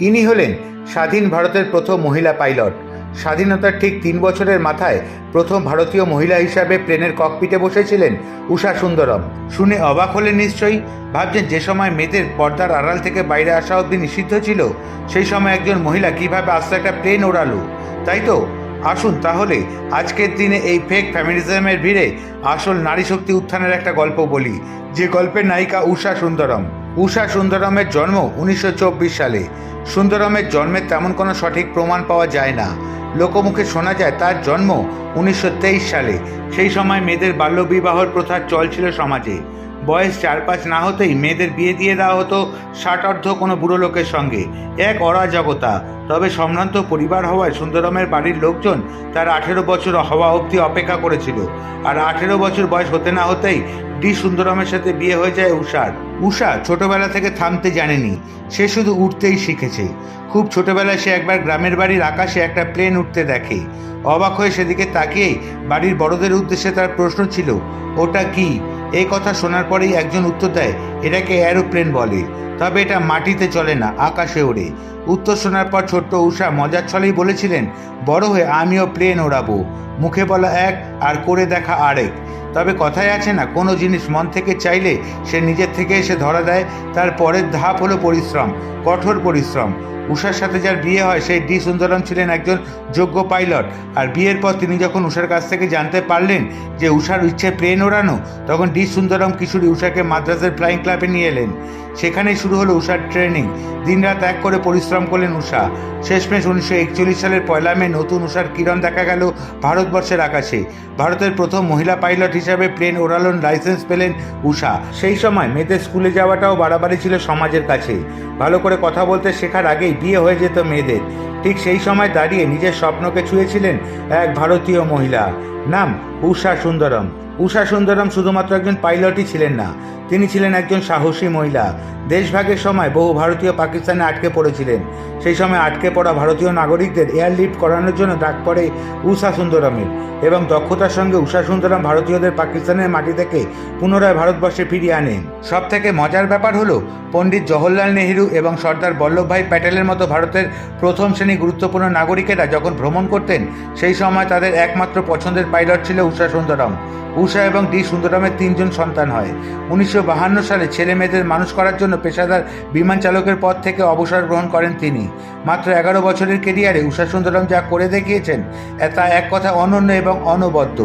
ইনি হলেন স্বাধীন ভারতের প্রথম মহিলা পাইলট। স্বাধীনতার ঠিক তিন বছরের মাথায় প্রথম ভারতীয় মহিলা হিসাবে প্লেনের ককপিটে বসেছিলেন উষা সুন্দরম। শুনে অবাক হলেন নিশ্চয়ই, ভাবছেন যে সময় মেয়েদের পর্দার আড়াল থেকে বাইরে আসা অবধি নিষিদ্ধ ছিল, সেই সময় একজন মহিলা কীভাবে আস্তে একটা প্লেন ওড়ালো? তাই তো, আসুন তাহলে আজকের দিনে এই ফেক ফ্যামিলিজমের ভিড়ে আসল নারী শক্তি উত্থানের একটা গল্প বলি, যে গল্পের নায়িকা উষা সুন্দরম। উষা সুন্দরমের জন্ম উনিশশো চব্বিশ সালে। সুন্দরমের জন্মের তেমন কোনো সঠিক প্রমাণ পাওয়া যায় না। লোকমুখে শোনা যায়, তার জন্ম উনিশশো তেইশ সালে। সেই সময় মেয়েদের বাল্যবিবাহর প্রথা চল ছিল সমাজে। বয়স চার পাঁচ না হতেই মেয়েদের বিয়ে দিয়ে দেওয়া হতো ষাট অর্ধ কোনো বুড়ো লোকের সঙ্গে। এক অরাজকতা। তবে সম্ভ্রান্ত পরিবার হওয়ায় সুন্দরমের বাড়ির লোকজন তার আঠেরো বছর হওয়া অবধি অপেক্ষা করেছিল। আর আঠেরো বছর বয়স হতে না হতেই ডি সুন্দরমের সাথে বিয়ে হয়ে যায় উষার উষা ছোটবেলা থেকে থামতে জানেনি। সে শুধু উঠতেই শিখেছে। খুব ছোটবেলায় সে একবার গ্রামের বাড়ির আকাশে একটা প্লেন উঠতে দেখে। অবাক হয়ে সেদিকে তাকিয়েই বাড়ির বড়দের উদ্দেশ্যে তার প্রশ্ন ছিল, ওটা কি? এই কথা শোনার পরেই একজন উত্তর দেয়, এটাকে অ্যারোপ্লেন বলে। তবে এটা মাটিতে চলে না, আকাশে ওড়ে। উত্তর শোনার পর ছোট্ট উষা মজার ছলেই বলেছিলেন, বড় হয়ে আমিও প্লেন ওড়াবো। মুখে বলা এক আর করে দেখা আরেক। তবে কথায় আছে না, কোনো জিনিস মন থেকে চাইলে সে নিজের থেকে এসে ধরা দেয়, তার পরের ধাপ হলো পরিশ্রম, কঠোর পরিশ্রম। উষার সাথে যার বিয়ে হয়, সেই ডি সুন্দরম ছিলেন একজন যোগ্য পাইলট। আর বিয়ের পর তিনি যখন উষার কাছ থেকে জানতে পারলেন যে উষার ইচ্ছে প্লেন ওড়ানো তখন ডি সুন্দরম কিশোরী উষাকে মাদ্রাসের ফ্লাইং ক্লাবে নিয়ে এলেন। সেখানেই শুরু হলো উষার ট্রেনিং দিনরাত এক করে পরিশ্রম করলেন উষা। শেষমেশ উনিশশো একচল্লিশ সালের পয়লা মে নতুন উষার কিরণ দেখা গেল ভারতবর্ষের আকাশে। ভারতের প্রথম মহিলা পাইলট হিসাবে প্লেন ওড়ানোর লাইসেন্স পেলেন উষা। সেই সময় মেয়েদের স্কুলে যাওয়াটাও বাড়াবাড়ি ছিল সমাজের কাছে। ভালো করে কথা বলতে শেখার আগেই বিয়ে হয়ে যেত মেয়েদের। ঠিক সেই সময় দাঁড়িয়ে নিজের স্বপ্নকে ছুঁয়েছিলেন এক ভারতীয় মহিলা। নাম উষা সুন্দরম। উষা সুন্দরম শুধুমাত্র একজন পাইলটই ছিলেন না, তিনি ছিলেন একজন সাহসী মহিলা। দেশভাগের সময় বহু ভারতীয় পাকিস্তানে আটকে পড়েছিলেন। সেই সময় আটকে পড়া ভারতীয় নাগরিকদের এয়ারলিফট করানোর জন্য ডাক পড়ে উষা সুন্দরমের এবং দক্ষতার সঙ্গে উষা সুন্দরম ভারতীয়দের পাকিস্তানের মাটি থেকে পুনরায় ভারতবর্ষে ফিরিয়ে আনেন। সব থেকে মজার ব্যাপার হলো, পণ্ডিত জওহরলাল নেহেরু এবং সর্দার বল্লভভাই প্যাটেলের মতো ভারতের প্রথম শ্রেণি গুরুত্বপূর্ণ নাগরিকেরা যখন ভ্রমণ করতেন, সেই সময় তাদের একমাত্র পছন্দের পাইলট ছিল উষা সুন্দরম। উষা এবং ডি সুন্দরামের তিনজন সন্তান হয়। উনিশশো সালে ছেলে মেয়েদের মানুষ করার জন্য পেশাদার বিমান চালকের পদ থেকে অবসর গ্রহণ করেন তিনি। মাত্র এগারো বছরের কেরিয়ারে উষা সুন্দরম যা করে দেখিয়েছেন তা এক কথা অনন্য এবং অনবদ্য।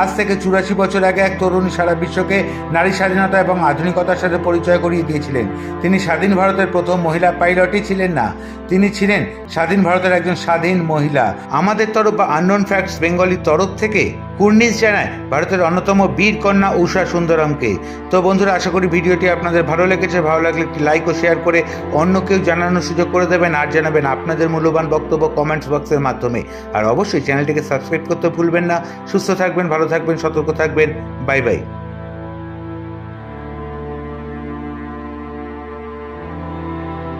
আজ থেকে চুরাশি বছর আগে এক তরুণী সারা বিশ্বকে নারী স্বাধীনতা এবং আধুনিকতার সাথে পরিচয় করিয়ে দিয়েছিলেন। তিনি স্বাধীন ভারতের প্রথম মহিলা পাইলটই ছিলেন না, তিনি ছিলেন স্বাধীন ভারতের একজন স্বাধীন মহিলা। আমাদের তরফ বা আননোন ফ্যাক্টস বেঙ্গলির তরফ থেকে কুর্নিশ জানায় ভারতের অন্যতম বীর কন্যা উষা সুন্দরমকে। তো বন্ধুরা, আশা করি ভিডিওটি আপনাদের ভালো লেগেছে। ভালো লাগলে একটি লাইক ও শেয়ার করে অন্য কেউ জানানোর সুযোগ করে দেবেন। আর জানাবেন আপনাদের মূল্যবান বক্তব্য কমেন্টস বক্সের মাধ্যমে। আর অবশ্যই চ্যানেলটিকে সাবস্ক্রাইব করতে ভুলবেন না। সুস্থ থাকবেন, ভালো থাকবেন, সতর্ক থাকবেন। Bye bye